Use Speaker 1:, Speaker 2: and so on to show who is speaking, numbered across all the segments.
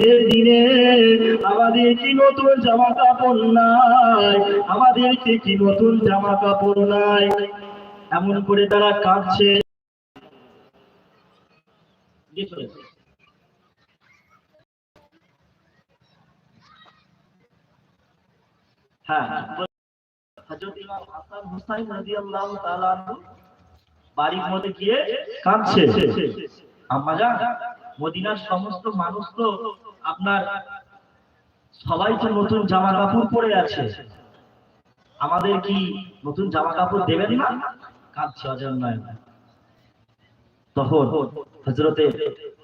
Speaker 1: আজকের দিনে আমাদের কি নতুন জামা কাপড় নাই? আমাদেরকে কি নতুন জামা কাপড় নাই? এমন করে তারা কাঁদছে। হ্যাঁ বাড়ির মধ্যে গিয়ে কাঁদছে। মদিনার সমস্ত মানুষ তো আপনার সবাই তো নতুন জামা কাপড় পরে আছে। আমাদের কি নতুন জামা কাপড় দেবেন না? কাঁদছে অজন্ময় তখন হযরতে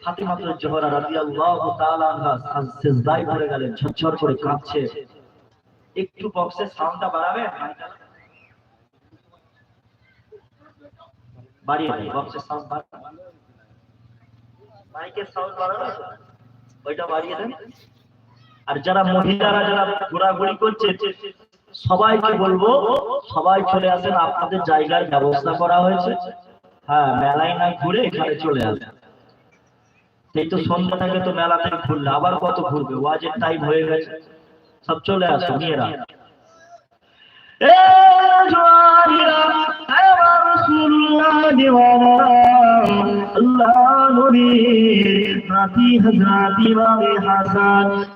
Speaker 1: ফাতিমাতুল জোহরা রাদিয়াল্লাহু তাআলা আনহা সিজদায় পড়ে গেলেন করে কাঁদছে। একটু বক্সের সাউন্ডটা বাড়াবেন? বাড়িয়ে সাউন্ড মাইকের সাউন্ড ওইটা বাড়িয়ে দেন। আর যারা মহিলারা যারা ঘোরাঘুরি করছে, সবাইকে বলব, সবাই চলে আসেন। আপনাদের জায়গার ব্যবস্থা করা হয়েছে। হ্যাঁ মেলায় না ঘুরে এখানে চলে আসেন। এই তো সন্ধ্যা থেকে তো মেলা থেকে ঘুরলে, আবার কত ঘুরবে? ওয়াজের টাইম হয়ে গেছে। সব চলে আসো মেয়েরা। এ জওয়ানিরা আমার রাসূলুল্লাহ দিওয়ানা আল্লাহ নবী নাতি হযরত ইমাম হাসান।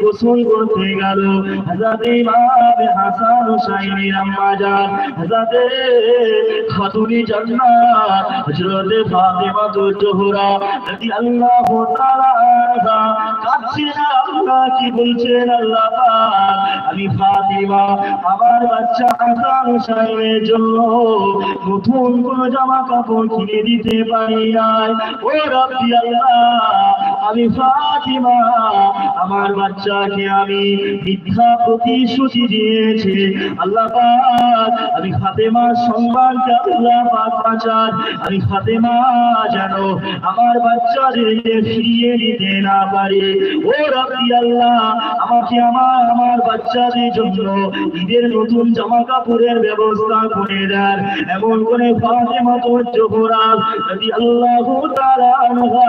Speaker 1: গোসল করতে গেল। হাজাতে ইমাম হাসান হুসাইনের আম্মা হাজাতে খাতুনি জান্নাত, হযরতে ফাতিমা জোহরা রাদিয়াল্লাহু তাআলা আল্লাহ, কি বলছেন আল্লাহ আমি আমার বাচ্চা হাসান হুসাইনের জন্য নতুন কোন জামা কাপড় কিনে দিতে পারি নাই। ও আল্লাহ আমি ফাতিমা, আমার বাচ্চাকে আমি মিথ্যা প্রতিশ্রুতি দিয়েছি। আল্লাহ পাক, আমি ফাতেমার সম্মানকে আল্লাহ পাক বাঁচান। আমি ফাতেমা যেন আমার বাচ্চাদেরকে ফিরিয়ে দিতে না পারে। ও রব্বি আল্লাহ, আমাকে আমার আমার বাচ্চাদের জন্য ঈদের নতুন জামা কাপড়ের ব্যবস্থা করে দেন। এমন করে ফাতেমা তো জোহরা যদি আল্লাহ তাআলা আনহা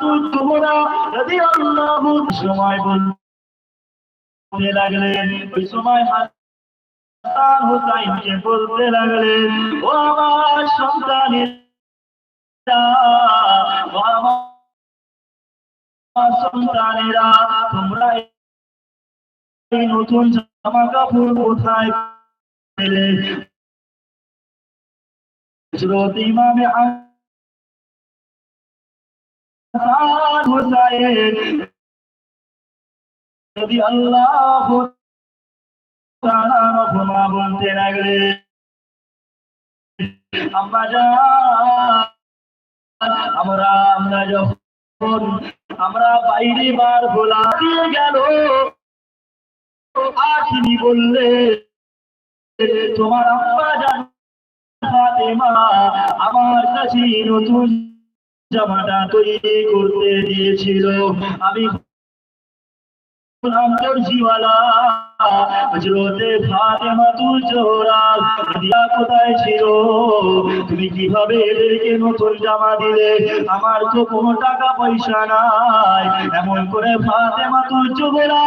Speaker 1: ফাতিমা তুই রাদিয়াল্লাহু সময় বলতে লাগলেন, ওই সময় হাসান হুসাইনকে বলতে লাগলেন, ও আমার সন্তানের ও আমার সন্তানেরা, তোমরা এই নতুন জামা কাপড় কোথায় পেলে? হযরত ইমামে হুসাইন যদি আল্লাহ ক্ষমা বলতে লাগলে আমরা আমরা যখন, আমরা বাইরে বার ভোলা দিয়ে গেল আর তিনি বললে, তোমার আম্মা জান আমার কাছে নতুন জামাটা তৈরি করতে দিয়েছিল। আমি তুমি কীভাবে এদেরকে নতুন জামা দিলে? আমার তো কোনো টাকা পয়সা নাই। এমন করে ফাতেমা তু জোহরা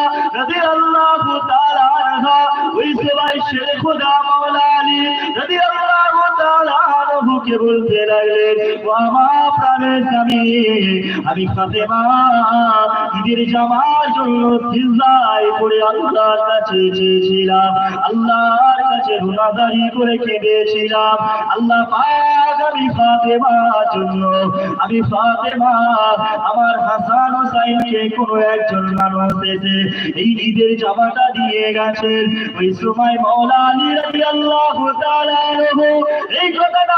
Speaker 1: ওই সেবাই শেখ খোদা মাওলা আলী তাআলা আনহুকে বলতে লাগলেন ও প্রাণের স্বামী, আমি ফাতেমা, ঈদের জামার জন্য সিজদায় পড়ে আল্লাহর কাছে চেয়েছিলাম, আল্লাহর কাছে গুনাহগারি করে কেঁদেছিলাম। আল্লাহ পাক আমি ফাতেমার জন্য, আমি ফাতেমা, আমার হাসান হোসাইনকে কোনো একজন মানুষ এসে এই ঈদের জামাটা দিয়ে গেছেন। ওই সময় মৌলা আলী তাআলা এই কথাটা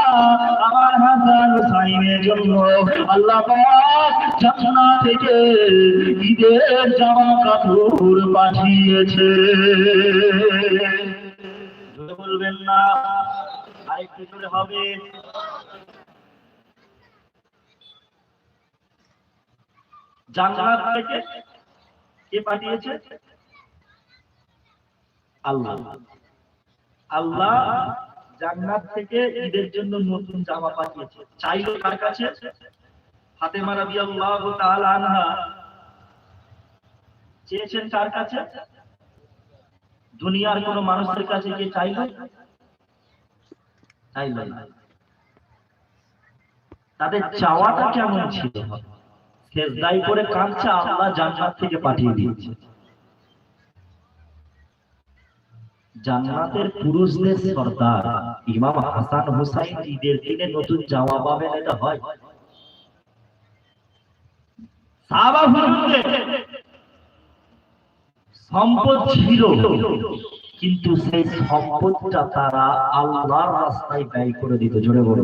Speaker 1: আমার হাসান হুসাইনের জন্য আল্লাহ পাক জান্নাত থেকে ঈদের জামা কাপড় পাঠিয়েছে বলবেন না আরেকটু জোরে হবে। জান্নাত থেকে কে পাঠিয়েছে? আল্লাহ। আল্লাহ জান্নাত থেকে ঈদের জন্য নতুন জামা পাঠিয়েছে। চাইলো কার কাছে? ফাতেমা রাদিয়াল্লাহু তাআলা আনহা। চেয়েছেন কার কাছে? দুনিয়ার কোন মানুষের কাছে কি চাইলো? চাইলো না। তাদের চাওয়াটা কেমন ছিল? সেজদাই করে কাঁদছে আল্লাহ জান্নাত থেকে পাঠিয়ে দিয়েছে। জান্নাতের পুরুষদের সর্দার ইমাম হাসান হুসাইন ঈদের দিনে নতুন জামা পাবেন, এটা হয়। সম্পদ ছিল, কিন্তু সেই সম্পদটা তারা আল্লাহর রাস্তায় ব্যয় করে দিত, জোরে বলে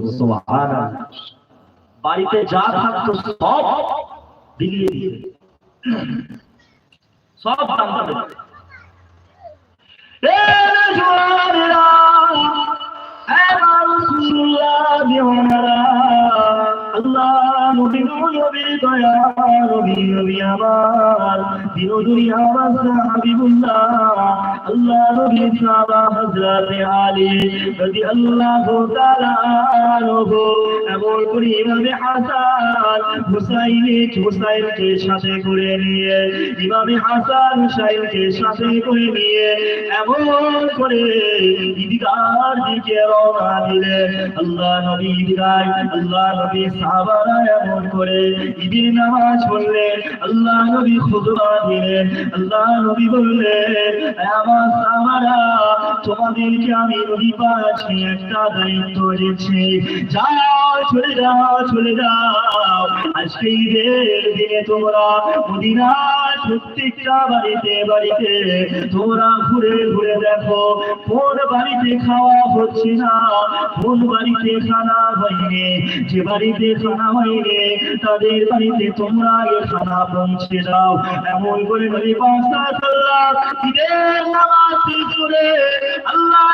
Speaker 1: বাড়িতে যা থাকতো সব দিত সব দান দিত। এ রাসূলুল্লাহ বিহনারা, আল্লাহ হাবিবুল্লাহ। আল্লাহ নবী সাহাবা হযরত আলী করে ইমামে হাসান হুসাইনে হুসাইনকে সাথে করে নিয়ে, ইমামে হাসান হুসাইনকে সাথে করে নিয়ে এমন করে ঈদগার দিকে রওনা দিলেন। আল্লাহ নবী আল্লাহ নবী তোমাদেরকে আমি নবী পাচ্ছি একটা দায়িত্ব দিচ্ছি। যাও, চলে যাও চলে যাও। আজকে দিনে তোমরা মদিনার প্রত্যেকটা বাড়িতে বাড়িতে তোমরা ঘুরে ঘুরে দেখো, কোন বাড়িতে খাওয়া হচ্ছে না, কোন বাড়িতে খানা হয়নি। যে বাড়িতে খানা হয়নি তাদের বাড়িতে তোমরা এ খানা পৌঁছে দাও এমন করে নবী সাল্লাল্লাহু ঈদের নামাজ আল্লাহ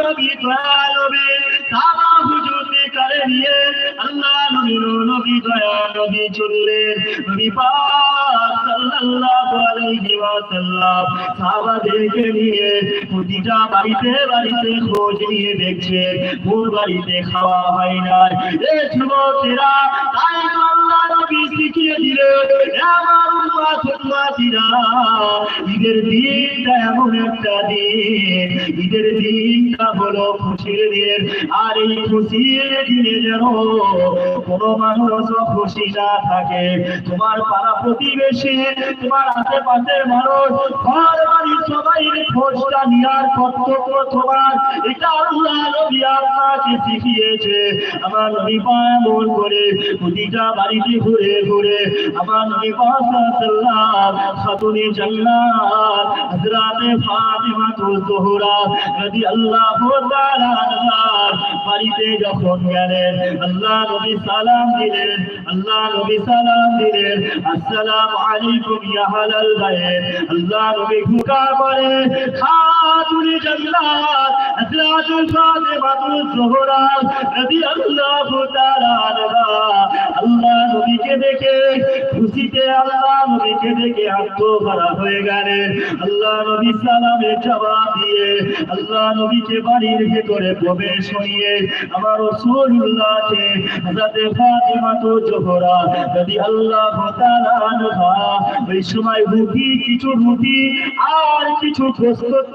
Speaker 1: নবী দয়ালবে সাবা হুজুরকে কারে নিয়ে আল্লাহ নবী নবী দয়া নবী চললেন। নবী পাক প্রতিটা বাড়িতে বাড়িতে খোঁজ নিয়ে দেখছে কোন বাড়িতে খাওয়া হয় না শিখিয়ে আমার ঈদের দিনটা এমন একটা দিন। ঈদের দিনটা হলো খুশির দিন। আর এই খুশির দিনে যেন কোনো মানুষ খুশি না থাকে। তোমার পাড়া প্রতিবেশী, তোমার মানুষ, ঘর বাড়ি সবাই খোঁজটা নেওয়ার কর্তব্য তোমার। এটা আল্লাহ আপনাকে শিখিয়েছে। আমার নবী করে প্রতিটা বাড়িতে ঘুরে ঘুরে আমার নবী পাশাল্লাহ খাতুনে জান্নাত, হযরতে ফাতিমা জোহরা রাদিয়াল্লাহু তাআলা বাড়িতে যখন গেলেন, আল্লাহ নবী সালাম দিলেন, আল্লাহ নবী সালাম দিলেন, আসসালামু আলাইকুম ইয়া আহলাল বাইত আল্লাহ নবী হুকা করে, খাতুনে জান্নাত হযরত ফাতিমা জোহরা রাদিয়াল্লাহু তাআলা আল্লাহ নবীকে দেখে খুশিতে আল্লাহ নবীকে দেখে আত্মভরা হয়ে গেলেন আল্লাহ নবী সালামের জবাব দিয়ে, আল্লাহ নবীকে বাড়ির ভেতরে প্রবেশ হইয়ে আমার রসুল্লাহকে হযরতে ফাতিমা তো জোহরা যদি আল্লাহ তাআলা ওই সময় রুটি, কিছু রুটি আর কিছু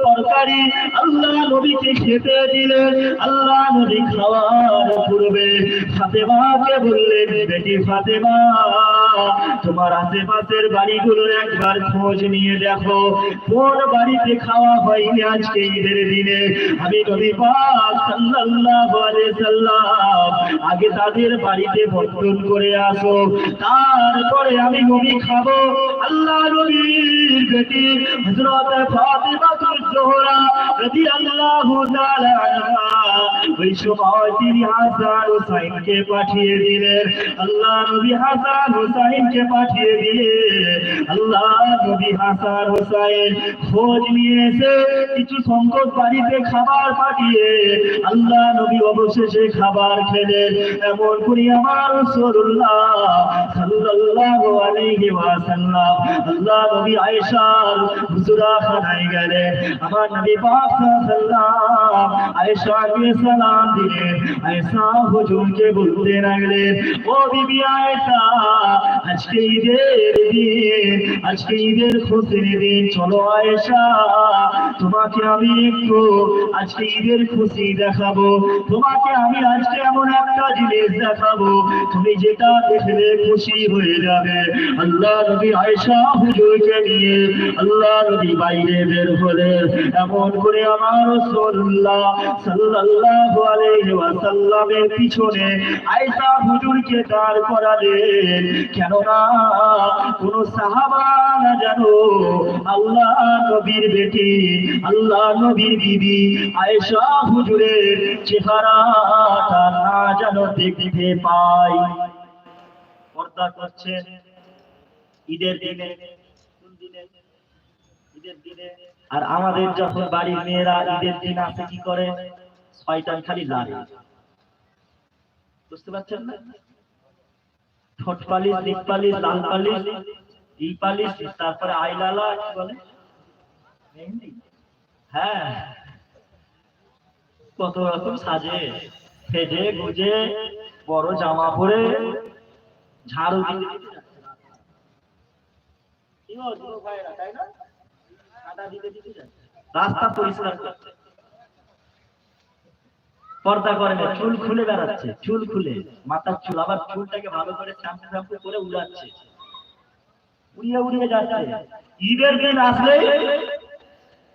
Speaker 1: তরকারি আল্লাহ নবীকে খেতে দিলেন। আল্লাহ নবী খাওয়ার পূর্বে বললেন বেটি তোমার আশেপাশের বাড়িগুলোর একবার খোঁজ নিয়ে দেখো। কোন বাড়িতে খাওয়া হয়নি আজকে ঈদের দিনে? আমি নবী পাক সাল্লাল্লাহু আলাইহি সাল্লাম আগে তাদের বাড়িতে বন্টন করে আসো। তারপরে আমি নবী খাব। আল্লাহ নবীর বেটি হযরত ফাতিমা জোহরা রাদিয়াল্লাহু তাআলা আনহা ওই সময় তিনি হাসান হুসাইনকে পাঠিয়ে দিলেন। আল্লাহ নবী হাসান হুসাইনকে পাঠিয়ে দিয়ে আল্লাহ নবী হাসান হুসাইন খোঁজ নিয়ে এসে কিছু সংকট বাড়িতে খাবার পাঠিয়ে আল্লাহ নবী অবশেষে খাবার খেলেন এমন করি আমার রাসূলুল্লাহ সাল্লাল্লাহু আলাইহি ওয়াসাল্লাম। আল্লাহ নবী আয়েশার হুজুরা খানায় গেলেন। আমার নবী পাক সাল্লাল্লাহু আয়েশাকে সালাম দিলেন। আয়েশা হুজুরকে বলতে লাগলেন, ও বিবি আয়েশা, আজকে ঈদের দিন আজকে ঈদের খুশির দিন। চলো আয়েশা, তোমাকে আমি একটু আজকে ঈদের খুশি দেখাবো। তোমাকে আমি আজকে এমন একটা জিনিস দেখাবো। তুমি যেটা দেখলে খুশি হয়ে যাবে। আল্লাহ নবী আয়েশা হুজুরকে নিয়ে, আল্লাহ নবী বাইরে বের এমন করে আমার সাল্লাল্লাহু আলাইহি ওয়াসাল্লামের পিছনে আয়েশা হুজুরকে দাঁড় করালেন। কেননা কোন জানো? আল্লাহ বেটি, আল্লাহ নবীর বিবি। আয়েশা হুজুরের চেহারাটা না যেন দেখতে পাই। পর্দা করছেন ঈদের দিনে দিনে? ঈদের দিনে। আর আমাদের যখন বাড়ির মেয়েরা ঈদের দিন আসে কি করে? শয়তান খালি লাগে বুঝতে পারছেন না? ঠোঁট পালিশ লিপ পালিশ, লাল পালিশ এই পালিশ, তারপরে আইলালা কি বলে? হ্যাঁ। কত রকম সাজে। সেজে গুজে, বড় জামা পরে, ঝাড়ু দিতে দিতে যাচ্ছে। রাস্তায়। কি গো, যুবক ভাইয়েরা, তাই না? কাদা দিতে দিতে যাচ্ছে। রাস্তা পরিষ্কার করছে পর্দা করে না, চুল খুলে বেড়াচ্ছে, চুল খুলে। মাথার চুল, আবার চুলটাকে ভালো করে শ্যাম্পু শ্যাম্পু করে উড়াচ্ছে। উড়িয়ে উড়িয়ে যাচ্ছে। ঈদের দিন আসলে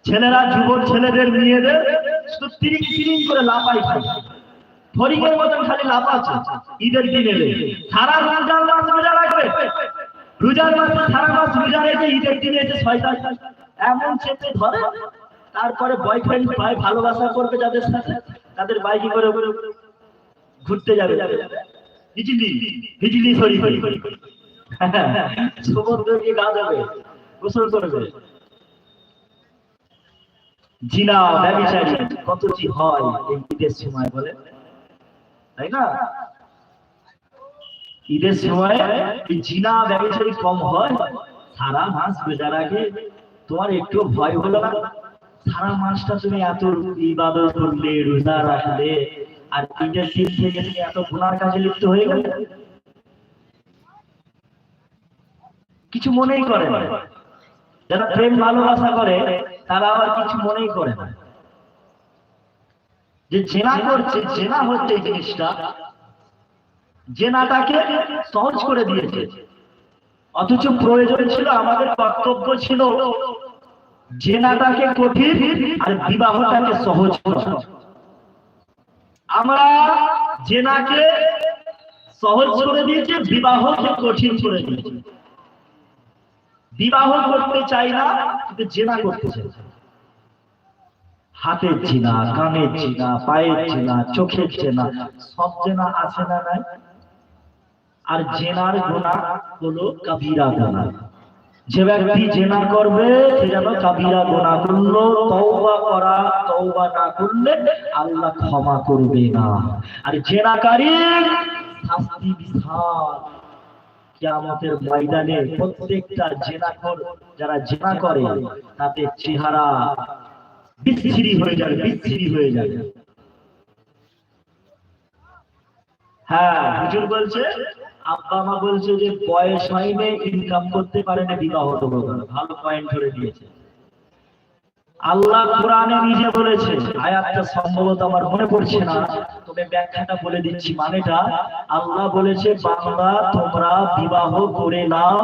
Speaker 1: ছেলেরা, যুবক ছেলেদের, মেয়েদের তিরিং তিরিং করে ফরিংয়ের মতন খালি লাপাচ্ছে ঈদের দিন এলে সারা রমজান মাস রোজা রাখবে রোজার সারা মাস রোজা রেখে ঈদের দিনে এসে শয়তান এমন চেপে ধরে, তারপরে বয়ফ্রেন্ড পায়, ভালোবাসা করবে যাদের সাথে। তাদের বাইকে করে ঘুরতে যাবে। জিনা কত কি হয় ঈদের সময় তাই না? ঈদের সময় এই জিনা ব্যবসায়ী কম হয়। সারা মাস বেজার আগে তোমার একটু ভয় হলো না? সারা মাসটা তুমি এত ইবাদত করলে, রোজা রাখলে, আর ঈদের দিন থেকে এত গুনার কাজে লিপ্ত হয়ে গেলে? কিছু মনেই করে না। যারা প্রেম ভালোবাসা করে, তারা আবার কিছু মনেই করে না। যে জেনা করছে, জেনা হচ্ছে এই জিনিসটা, জেনাটাকে সহজ করে দিয়েছে। অথচ প্রয়োজন ছিল, আমাদের কর্তব্য ছিল জেনাটাকে কঠিন আর বিবাহটাকে সহজ আমরা জেনাকে সহজ করে দিয়েছি, বিবাহকে কঠিন করে দিয়েছি। বিবাহ করতে চাই না, কিন্তু জেনা করতে চাই। হাতের জিনা, কানের জিনা, পায়ের জিনা, চোখের জেনা, সব জেনা আছে না নাই? আর জেনার গোনা হলো কাবিরা গোনা যে ব্যক্তি জেনা করবে, সে যেন কাবিরা গোনা করল, তওবা করা, তওবা না করলে আল্লাহ ক্ষমা করবে না। আর জেনাকারী শাস্তি বিধান। কিয়ামতের ময়দানে প্রত্যেকটা জেনাকর যারা জেনা করে, তাদের চেহারা বিচ্ছিরি হয়ে যাবে, বিচ্ছিরি হয়ে যাবে। হ্যাঁ হুজুর বলছে আব্বা মা বলছে যে বয়স হয়নি ইনকাম করতে পারে না বিবাহ না। ভালো পয়েন্ট ধরে দিয়েছে আল্লাহ কোরআনে নিজে বলেছে, আয়াতটা সম্ভবত আমার মনে পড়ছে না, তবে ব্যাখ্যাটা বলে দিচ্ছি। মানেটা, আল্লাহ বলেছে বাংলা তোমরা বিবাহ করে নাও,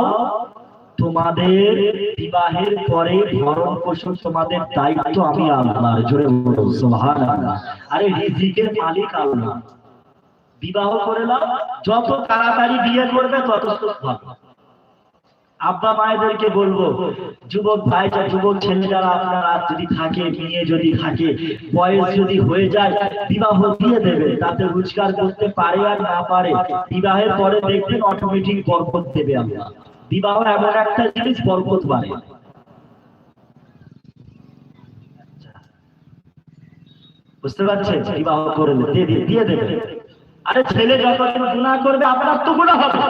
Speaker 1: তোমাদের বিবাহের পরে ভরণ পোষণ তোমাদের দায়িত্ব আমি আল্লাহর। জোরে বলো সুবহানাল্লাহ। আরে রিজিকের মালিক আল্লাহ। বিবাহ করে নাও, যত তাড়াতাড়ি বিয়ে করবে তত ভালো আব্বা মায়েদেরকে বলব, যুবক ভাইটা, যুবক ছেলে যারা আপনারা যদি থাকে, মেয়ে যদি থাকে, বয়স যদি হয়ে যায়, বিবাহ দিয়ে দেবে, তাতে রোজগার করতে পারে আর না পারে, বিবাহের পরে দেখবেন অটোমেটিক বরকত দেবে আমরা বিবাহ এমন একটা জিনিস, বরকত বাড়ে। বুঝতে পারছেন? বিবাহ করে দিয়ে দেবে। আরে ছেলে যতদিন গুণা করবে, আপনার তো গুণা হবে।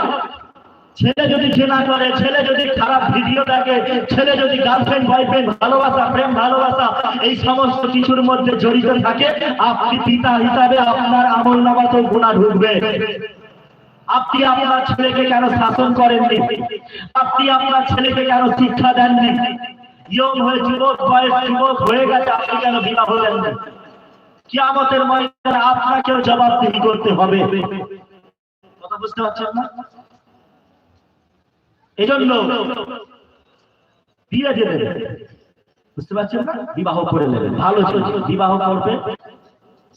Speaker 1: ছেলে যদি ঘৃণা করে, ছেলে যদি খারাপ ভিডিও দেখে, ছেলে যদি গার্লফ্রেন্ড বয়ফ্রেন্ড ভালোবাসা, প্রেম, ভালোবাসা, এই সমস্ত কিছুর মধ্যে জড়িত থাকে, আপনি পিতা হিসাবে আপনার আমল নামাতেও গুণা ঢুকবে। আপনি আপনার ছেলেকে কেন শাসন করেননি? আপনি আপনার ছেলেকে কেন শিক্ষা দেননি? ইয়ং হয়ে যুবক, বয়স যুবক হয়ে গেছে, আপনি কেন বিবাহ দেননি? কিয়ামতের ময়দানে আপনাকেও জবাবদিহি করতে হবে। কথা বুঝতে পারছেন না? এজন্য বিয়ে দিয়ে দেবে বুঝতে পারছেন না? বিবাহ করে নেবে ভালো বিবাহ করবে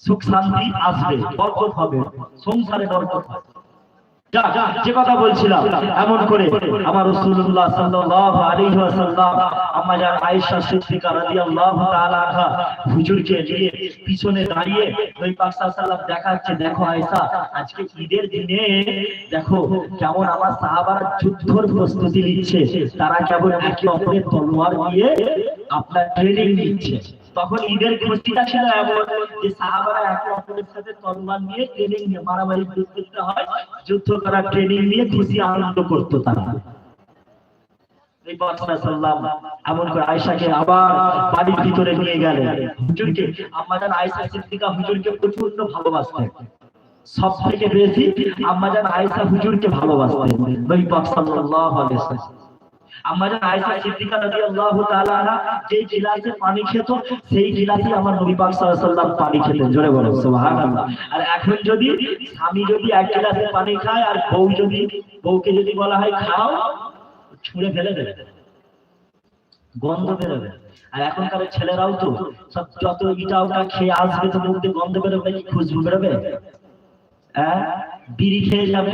Speaker 1: সুখ শান্তি আসবে, বরকত হবে, সংসারে বরকত হবে। যা কথা বলছিলাম, এমন করে আমার পিছনে দাঁড়িয়ে দেখাচ্ছে আজকে দিনে দেখো কেমন আমার যুদ্ধর প্রস্তুতি নিচ্ছে, তারা কেবল একে অপরের তলোয়ার দিয়ে আপনার ট্রেনিং নিচ্ছে। তখন ঈদের খুশিটা ছিল এমন যে সাহাবারা একে অপরের সাথে তলোয়ার নিয়ে ট্রেনিং নিয়ে, মারামারি যুদ্ধ হয়, যুদ্ধ করার ট্রেনিং নিয়ে খুশি, আনন্দ করতো তারা। এমন সব থেকে বেশি আম্মাজান আয়েশা হুজুরকে ভালোবাসতেন। নবী পাক সাল্লাল্লাহু আমাদের আয়েশা সিদ্দিকা তাআলা গিলাসে পানি খেত, সেই গিলাসে আমার নবী পাক সাল্লাল্লাহু আলাইহি পানি খেতেন। জোরে বলেন, সুবহানাল্লাহ। আর এখন যদি স্বামী যদি এক গিলাসে পানি খায় আর বউ যদি, বউকে যদি বলা হয় খাও, ছুঁড়ে ফেলে দেবে, গন্ধ বেরোবে। আর এখনকার ছেলেরাও তো সব যত ইটা ওটা খেয়ে আসবে তো মুখ দিয়ে গন্ধ বেরোবে কি খুশবু বেরোবে? হ্যাঁ বিড়ি খেয়ে যাবে।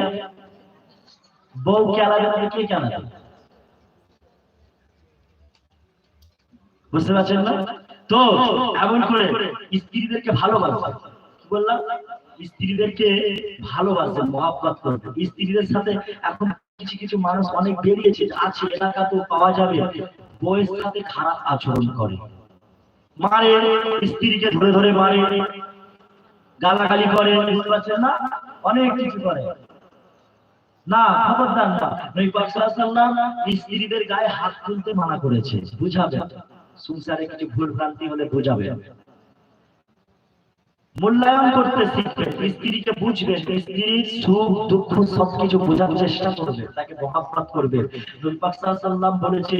Speaker 1: বউ কেলাবে না কে কেলাবে বুঝতে পারছেন না? তো এমন করে স্ত্রীদেরকে ভালোবাসে কি বললাম? স্ত্রীদেরকে ভালোবাসে মহাব্বত করবে স্ত্রীদের সাথে এখন কিছু কিছু মানুষ অনেক বেরিয়েছে, আছে এলাকাতেও পাওয়া যাবে। বউয়ের সাথে খারাপ আচরণ করে। মারে, স্ত্রীকে ধরে ধরে মারে। গালাগালি করে, বুঝতে পারছেন না? অনেক কিছু করে। না, খবরদার না। নবী পাক স্ত্রীদের গায়ে হাত তুলতে মানা করেছে। বুঝাবে সংসারে কিছু ভুল ভ্রান্তি হলে বোঝাবেন মূল্যায়ন করতে শিখবে, স্ত্রীকে বুঝবে, স্ত্রীর সুখ, দুঃখ সবকিছু বোঝার চেষ্টা করবে, তাকে মহাব্বত করবে। বলেছে